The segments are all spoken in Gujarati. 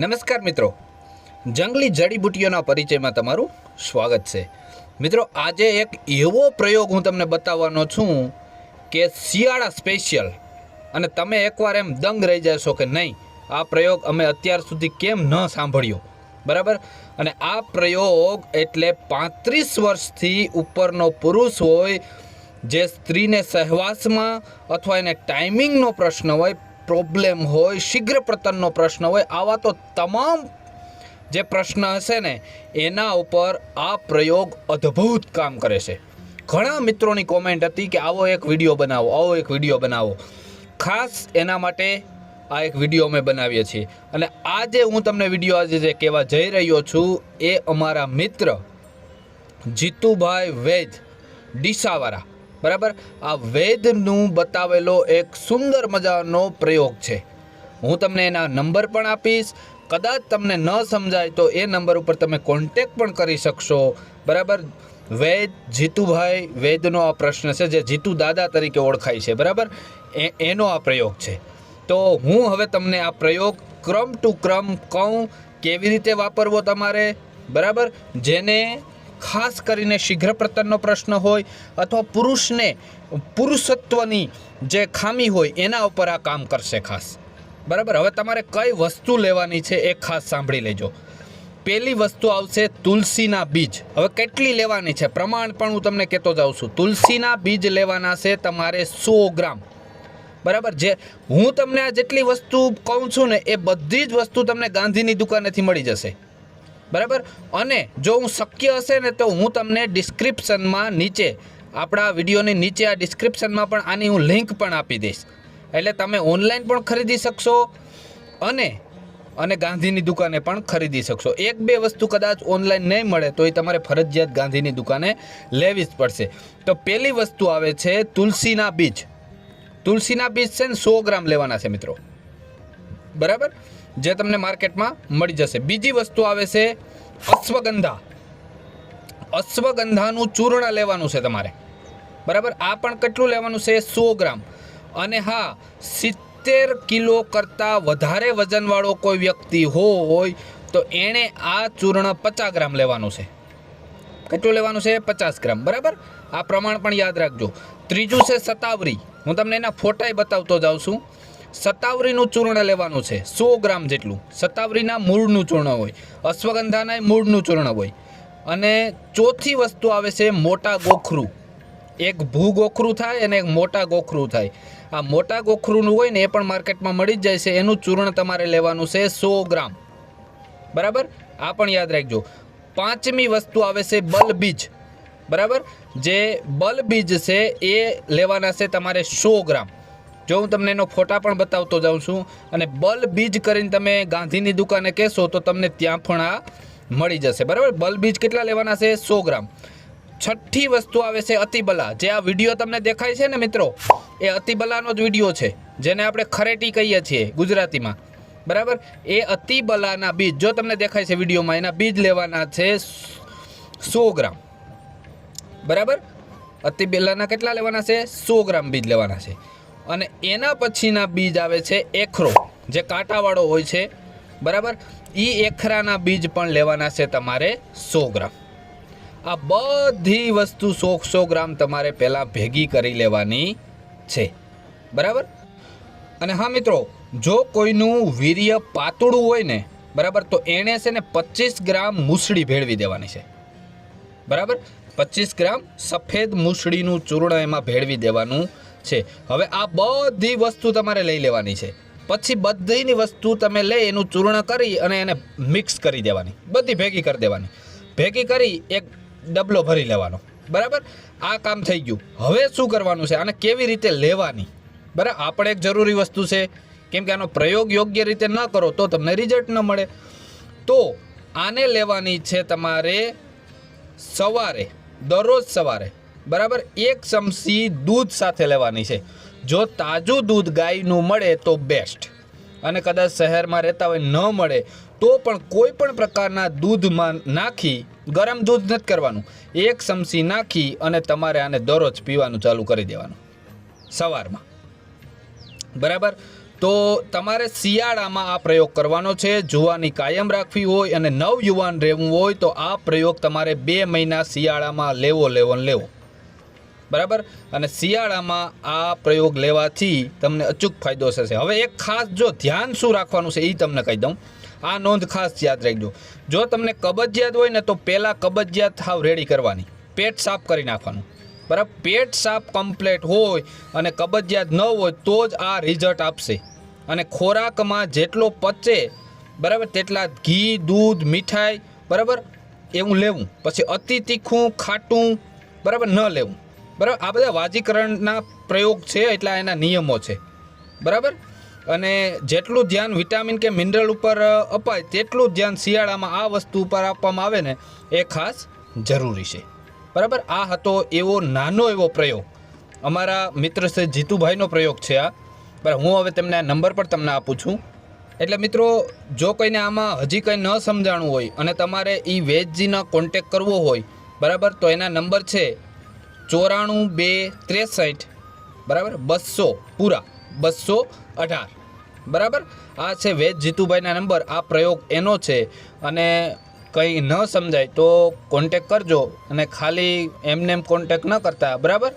નમસ્કાર મિત્રો. જંગલી જડીબુટ્ટીઓના પરિચયમાં તમારું સ્વાગત છે. મિત્રો, આજે એક એવો પ્રયોગ હું તમને બતાવવાનો છું કે શિયાળા સ્પેશિયલ અને તમે એકવાર એમ દંગ રહી જશો કે નહીં, આ પ્રયોગ અમે અત્યાર સુધી કેમ ન સાંભળ્યો? બરાબર? અને આ પ્રયોગ એટલે પાંત્રીસ વર્ષથી ઉપરનો પુરુષ હોય, જે સ્ત્રીને સહવાસમાં અથવા એને ટાઈમિંગનો પ્રશ્ન હોય પ્રોબ્લેમ હોય, શીઘ્ર પ્રતનનો પ્રશ્ન હોય, આવા તો તમામ જે પ્રશ્ન હશે ને, એના ઉપર આ પ્રયોગ અદ્ભુત કામ કરે છે. ઘણા મિત્રોની કોમેન્ટ હતી કે આવો એક વીડિયો બનાવો, આવો એક વીડિયો બનાવો. ખાસ એના માટે આ એક વીડિયો અમે બનાવીએ છીએ. અને આજે હું તમને વીડિયો આજે જે કહેવા જઈ રહ્યો છું, એ અમારા મિત્ર જીતુભાઈ વૈદ ડીસાવાળા. બરાબર? આ વેદનું બતાવેલો એક સુંદર મજાનો પ્રયોગ છે. હું તમને એના નંબર પણ આપીશ. કદાચ તમને ન સમજાય તો એ નંબર ઉપર તમે કોન્ટેક પણ કરી શકશો. બરાબર? વૈદ જીતુભાઈ, વેદનો આ પ્રશ્ન છે જે જીતુ દાદા તરીકે ઓળખાય છે. બરાબર? એ, એનો આ પ્રયોગ છે. તો હું હવે તમને આ પ્રયોગ ક્રમ ટુ ક્રમ કહું, કેવી રીતે વાપરવો તમારે? બરાબર? જેને ખાસ કરીને શીઘ્ર પ્રતનનો પ્રશ્ન હોય અથવા પુરુષને પુરુષત્વની જે ખામી હોય એના ઉપર આ કામ કરશે ખાસ. બરાબર? હવે તમારે કઈ વસ્તુ લેવાની છે એ ખાસ સાંભળી લેજો. પહેલી વસ્તુ આવશે તુલસીના બીજ. હવે કેટલી લેવાની છે? પ્રમાણ પણ હું તમને કહેતો જાઉં છું. તુલસીના બીજ લેવાના છે તમારે સો ગ્રામ. બરાબર? જે હું તમને આ જેટલી વસ્તુ કહું છું ને એ બધી જ વસ્તુ તમને ગાંધીની દુકાનેથી મળી જશે. બરાબર? અને જો હું શક્ય હશે ને તો હું તમને ડિસ્ક્રિપ્શનમાં નીચે, આપણા વિડીયોની નીચે આ ડિસ્ક્રિપ્શનમાં પણ આની હું લિંક પણ આપી દઈશ. એટલે તમે ઓનલાઈન પણ ખરીદી શકશો અને અને ગાંધીની દુકાને પણ ખરીદી શકશો. એક બે વસ્તુ કદાચ ઓનલાઈન નહીં મળે, તો એ તમારે ફરજિયાત ગાંધીની દુકાને લેવી જ પડશે. તો પહેલી વસ્તુ આવે છે તુલસીના બીજ. તુલસીના બીજ છે ને સો ગ્રામ લેવાના છે મિત્રો. બરાબર? જે તમને માર્કેટમાં મળી જશે. બીજી વસ્તુ આવે છે અશ્વગંધા. અશ્વગંધાનું ચૂર્ણ લેવાનું છે તમારે. બરાબર? આ પણ કેટલું લેવાનું છે? સો ગ્રામ. અને હા, સિત્તેર કિલો કરતાં વધારે વજનવાળો કોઈ વ્યક્તિ હોય તો એણે આ ચૂર્ણ પચાસ ગ્રામ લેવાનું છે. કેટલું લેવાનું છે? પચાસ ગ્રામ. બરાબર? આ પ્રમાણ પણ યાદ રાખજો. ત્રીજું છે સતાવરી હું તમને એના ફોટાય બતાવતો જાઉં છું. સતાવરીનું ચૂર્ણ લેવાનું છે. સો ગ્રામ જેટલું. સતાવરીના મૂળનું ચૂર્ણ હોય. અશ્વગંધાના મૂળનું ચૂર્ણ હોય. અને ચોથી વસ્તુ આવે છે મોટા ગોખરું. એક ભૂ ગોખરું થાય અને એક મોટા ગોખરું થાય. આ મોટા ગોખરુંનું હોય ને એ પણ માર્કેટમાં મળી જ જાય છે. એનું ચૂર્ણ તમારે લેવાનું છે સો ગ્રામ. બરાબર? આ પણ યાદ રાખજો. પાંચમી વસ્તુ આવે છે બલબીજ. બરાબર? જે બલબીજ છે એ લેવાના છે તમારે સો ગ્રામ. જો હું તમને એનો ફોટા પણ બતાવતો જાઉં છું અને બલ બીજ કરીને તમે ગાંધીની દુકાને કહેશો તો તમને ત્યાં પણ આ મળી જશે. બરાબર? બલ બીજ કેટલા લેવાના છે? સો ગ્રામ. છઠ્ઠી વસ્તુ આવે છે અતિબલા. જે આ વીડિયો તમને દેખાય છે ને મિત્રો, એ અતિબલાનો જ વીડિયો છે, જેને આપણે ખરેટી કહીએ છીએ ગુજરાતીમાં. બરાબર? એ અતિબલાના બીજ, જો તમને દેખાય છે વિડીયોમાં, એના બીજ લેવાના છે સો ગ્રામ. બરાબર? અતિબલાના કેટલા લેવાના છે? સો ગ્રામ બીજ લેવાના છે. અને એના પછીના બીજ આવે છે એખરો, જે કાંટાવાળો હોય છે. બરાબર? એ એખરાના બીજ પણ લેવાના છે તમારે સો ગ્રામ. આ બધી વસ્તુ સો સો ગ્રામ તમારે પહેલાં ભેગી કરી લેવાની છે. બરાબર? અને હા મિત્રો, જો કોઈનું વીર્ય પાતળું હોય ને, બરાબર, તો એણે છે ને પચીસ ગ્રામ મૂસળી ભેળવી દેવાની છે. બરાબર? પચીસ ગ્રામ સફેદ મૂસળીનું ચૂર્ણ એમાં ભેળવી દેવાનું છે. હવે આ બધી વસ્તુ તમારે લઈ લેવાની છે. પછી બધીની વસ્તુ તમે લઈ એનું ચૂર્ણ કરી અને એને મિક્સ કરી દેવાની. બધી ભેગી કરી દેવાની. ભેગી કરી એક ડબલો ભરી લેવાનો. બરાબર? આ કામ થઈ ગયું. હવે શું કરવાનું છે? આને કેવી રીતે લેવાની? બરાબર? આ પણ એક જરૂરી વસ્તુ છે. કેમ કે આનો પ્રયોગ યોગ્ય રીતે ન કરો તો તમને રિઝલ્ટ ન મળે. તો આને લેવાની છે તમારે સવારે, દરરોજ સવારે. બરાબર? એક ચમચી દૂધ સાથે લેવાની છે. જો તાજું દૂધ ગાયનું મળે તો બેસ્ટ અને કદાચ શહેરમાં રહેતા હોય ન મળે, તો પણ કોઈ પણ પ્રકારના દૂધમાં નાખી ગરમ દૂધ નથી કરવાનું. એક ચમચી નાખી અને તમારે આને દરરોજ પીવાનું ચાલુ કરી દેવાનું. સવારમાં. બરાબર? તો તમારે શિયાળામાં આ પ્રયોગ કરવાનો છે. જુવાની કાયમ રાખવી હોય અને નવયુવાન રહેવું હોય તો આ પ્રયોગ તમારે બે મહિના શિયાળામાં લેવો લેવો લેવો. બરાબર? અને શિયાળામાં આ પ્રયોગ લેવાથી તમને અચૂક ફાયદો થશે. હવે એક ખાસ જો ધ્યાન શું રાખવાનું છે એ તમને કહી દઉં. આ નોંધ ખાસ યાદ રાખજો. જો તમને કબજિયાત હોય ને તો પહેલાં કબજિયાત હાવ રેડી કરવાની. પેટ સાફ કરી નાખવાનું. બરાબર? પેટ સાફ કમ્પ્લેટ હોય અને કબજિયાત ન હોય તો જ આ રિઝલ્ટ આપશે. અને ખોરાકમાં જેટલો પચે, બરાબર, તેટલા ઘી, દૂધ, મીઠાઈ, બરાબર, એવું લેવું. પછી અતિ તીખું ખાટું, બરાબર, ન લેવું. બરાબર? આ બધા વાજીકરણના પ્રયોગ છે એટલા એના નિયમો છે. બરાબર? અને જેટલું ધ્યાન વિટામિન કે મિનરલ ઉપર અપાય તેટલું ધ્યાન શિયાળામાં આ વસ્તુ ઉપર આપવામાં આવે ને, એ ખાસ જરૂરી છે. બરાબર? આ હતો એવો નાનો એવો પ્રયોગ. અમારા મિત્ર છે જીતુભાઈનો પ્રયોગ છે આ. બરાબર? હું હવે તમને આ નંબર પર તમને આપું છું. એટલે મિત્રો, જો કોઈને આમાં હજી કંઈ ન સમજાણું હોય અને તમારે એ વેજજીનો કોન્ટેક કરવો હોય, બરાબર? તો એના નંબર છે ચોરાણું બે ત્રેસઠ, બરાબર? બસો પૂરા. બસો અઢાર. બરાબર? આ છે વેદ. જીતુભાઈના નંબર. આ પ્રયોગ એનો છે. અને કંઈ ન સમજાય તો કોન્ટેક કરજો અને ખાલી એમને એમ કોન્ટેક ન કરતા, બરાબર?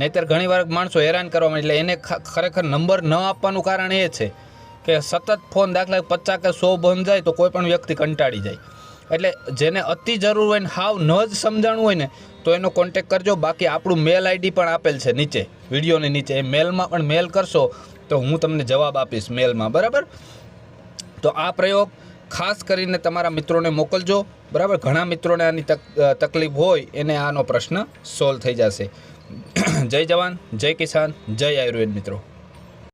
નહીંતર ઘણીવાર માણસો હેરાન કરવા એટલે એને ખરેખર નંબર ન આપવાનું કારણ એ છે કે સતત ફોન દાખલા પચાસ કે સો બંધ જાય તો કોઈ પણ વ્યક્તિ કંટાળી જાય. એટલે જેને અતિ જરૂર હોય ને હાવ ન જ સમજાણું હોય ને, તો એનો કોન્ટેક કરજો. બાકી આપણું મેલ આઈડી પણ આપેલ છે નીચે, વિડીયોની નીચે. એ મેલમાં પણ મેલ કરશો, તો હું તમને જવાબ આપીશ મેલમાં બરાબર? તો આ પ્રયોગ ખાસ કરીને તમારા મિત્રોને મોકલજો. બરાબર? ઘણા મિત્રોને આની તક તકલીફ હોય, એને આનો પ્રશ્ન સોલ્વ થઈ જશે. જય જવાન, જય કિસાન, જય આયુર્વેદ મિત્રો.